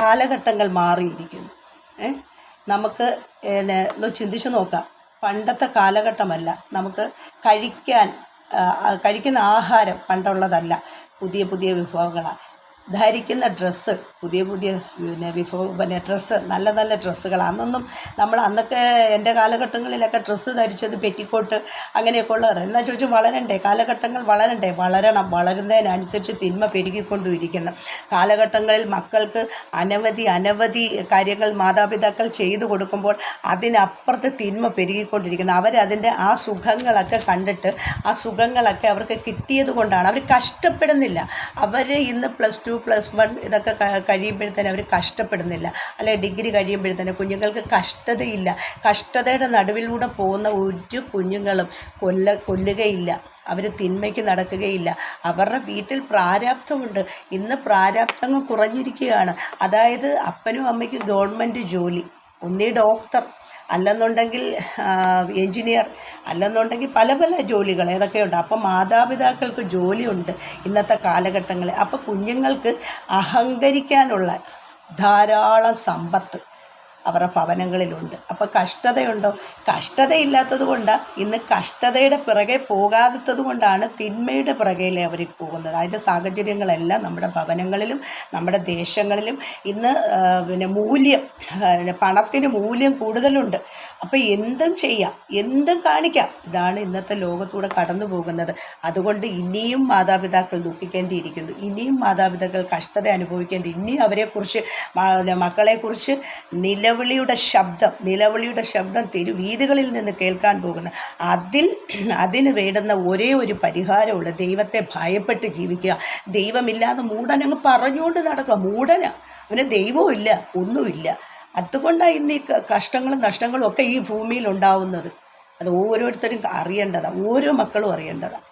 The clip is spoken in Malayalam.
കാലഘട്ടങ്ങൾ മാറിയിരിക്കുന്നു. നമുക്ക് ഒന്ന് ചിന്തിച്ച് നോക്കാം. പണ്ടത്തെ കാലഘട്ടമല്ല. നമുക്ക് കഴിക്കാൻ കഴിക്കുന്ന ആഹാരം പണ്ടുള്ളതല്ല. പുതിയ പുതിയ വിഭവങ്ങളാണ്. ധരിക്കുന്ന ഡ്രസ്സ് പുതിയ പുതിയ പിന്നെ വിഭവ പിന്നെ ഡ്രസ്സ് നല്ല നല്ല ഡ്രസ്സുകൾ അന്നൊന്നും നമ്മൾ അന്നൊക്കെ എന്റെ കാലഘട്ടങ്ങളിലൊക്കെ ഡ്രസ്സ് ധരിച്ചത് പെറ്റിക്കോട്ട് അങ്ങനെയൊക്കെ ഉള്ളവർ എന്നാൽ ചോദിച്ചു വളരണ്ടേ കാലഘട്ടങ്ങൾ വളരണ്ടേ. വളരണം വളരുന്നതിനനുസരിച്ച് തിന്മ പെരുകിക്കൊണ്ടിരിക്കുന്നു. കാലഘട്ടങ്ങളിൽ മക്കൾക്ക് അനവധി അനവധി കാര്യങ്ങൾ മാതാപിതാക്കൾ ചെയ്തു കൊടുക്കുമ്പോൾ അതിനപ്പുറത്ത് തിന്മ പെരുകിക്കൊണ്ടിരിക്കുന്നു. അവരതിന്റെ ആ സുഖങ്ങളൊക്കെ കണ്ടിട്ട് ആ സുഖങ്ങളൊക്കെ അവർക്ക് കിട്ടിയത് കൊണ്ടാണ്. അവർ കഷ്ടപ്പെടുന്നില്ല. അവർ ഇന്ന് പ്ലസ് ടു പ്ലസ് വൺ ഇതൊക്കെ കഴിയുമ്പോഴത്തേന് അവർ കഷ്ടപ്പെടുന്നില്ല. അല്ലെ ഡിഗ്രി കഴിയുമ്പോഴത്തേന് കുഞ്ഞുങ്ങൾക്ക് കഷ്ടതയില്ല. കഷ്ടതയുടെ നടുവിലൂടെ പോകുന്ന ഒരു കുഞ്ഞുങ്ങളും കൊല്ല കൊല്ലുകയില്ല. അവർ തിന്മയ്ക്ക് നടക്കുകയില്ല. അവരുടെ വീട്ടിൽ പ്രാരാബ്ധമുണ്ട് ഇന്ന് പ്രാരാബ്ധങ്ങൾ കുറഞ്ഞിരിക്കുകയാണ്. അതായത് അപ്പനും അമ്മയ്ക്കും ഗവൺമെന്റ് ജോലി. ഒന്നേ ഡോക്ടർ അല്ലെന്നുണ്ടെങ്കിൽ എഞ്ചിനീയർ അല്ലെന്നുണ്ടെങ്കിൽ പല പല ജോലികൾ ഏതൊക്കെയുണ്ട്. അപ്പം മാതാപിതാക്കൾക്ക് ജോലിയുണ്ട് ഇന്നത്തെ കാലഘട്ടങ്ങളിൽ. അപ്പോൾ കുഞ്ഞുങ്ങൾക്ക് അഹങ്കരിക്കാനുള്ള ധാരാളം സമ്പത്ത് അവരുടെ ഭവനങ്ങളിലുണ്ട്. അപ്പോൾ കഷ്ടതയുണ്ടോ? കഷ്ടതയില്ലാത്തത് കൊണ്ടാണ് ഇന്ന് കഷ്ടതയുടെ പിറകെ പോകാത്തത് കൊണ്ടാണ് തിന്മയുടെ പിറകെയിലെ അവർ പോകുന്നത്. അതിന്റെ സാഹചര്യങ്ങളെല്ലാം നമ്മുടെ ഭവനങ്ങളിലും നമ്മുടെ ദേശങ്ങളിലും ഇന്ന് പിന്നെ മൂല്യം പണത്തിന് മൂല്യം കൂടുതലുണ്ട്. അപ്പോൾ എന്തും ചെയ്യാം എന്തും കാണിക്കാം. ഇതാണ് ഇന്നത്തെ ലോകത്തൂടെ കടന്നു പോകുന്നത്. അതുകൊണ്ട് ഇനിയും മാതാപിതാക്കൾ ദുഃഖിക്കേണ്ടിയിരിക്കുന്നു. ഇനിയും മാതാപിതാക്കൾ കഷ്ടത അനുഭവിക്കേണ്ടി ഇനിയും അവരെക്കുറിച്ച് മക്കളെക്കുറിച്ച് മക്കളെക്കുറിച്ച് നിലവിളിയുടെ ശബ്ദം നിലവിളിയുടെ ശബ്ദം തെരുവീതികളിൽ നിന്ന് കേൾക്കാൻ പോകുന്നു അതിൽ അതിന് വേണ്ടുന്ന ഒരേ ഒരു പരിഹാരമുള്ള ദൈവത്തെ ഭയപ്പെട്ട് ജീവിക്കുക. ദൈവമില്ലാതെ മൂടനങ്ങ് പറഞ്ഞുകൊണ്ട് നടക്കുക. മൂടന. അവന് ദൈവമില്ല ഒന്നുമില്ല. അതുകൊണ്ടാണ് ഇന്ന് ഈ കഷ്ടങ്ങളും നഷ്ടങ്ങളും ഒക്കെ ഈ ഭൂമിയിൽ ഉണ്ടാവുന്നത്. അത് ഓരോരുത്തരും അറിയേണ്ടതാണ് ഓരോ മക്കളും അറിയേണ്ടതാണ്.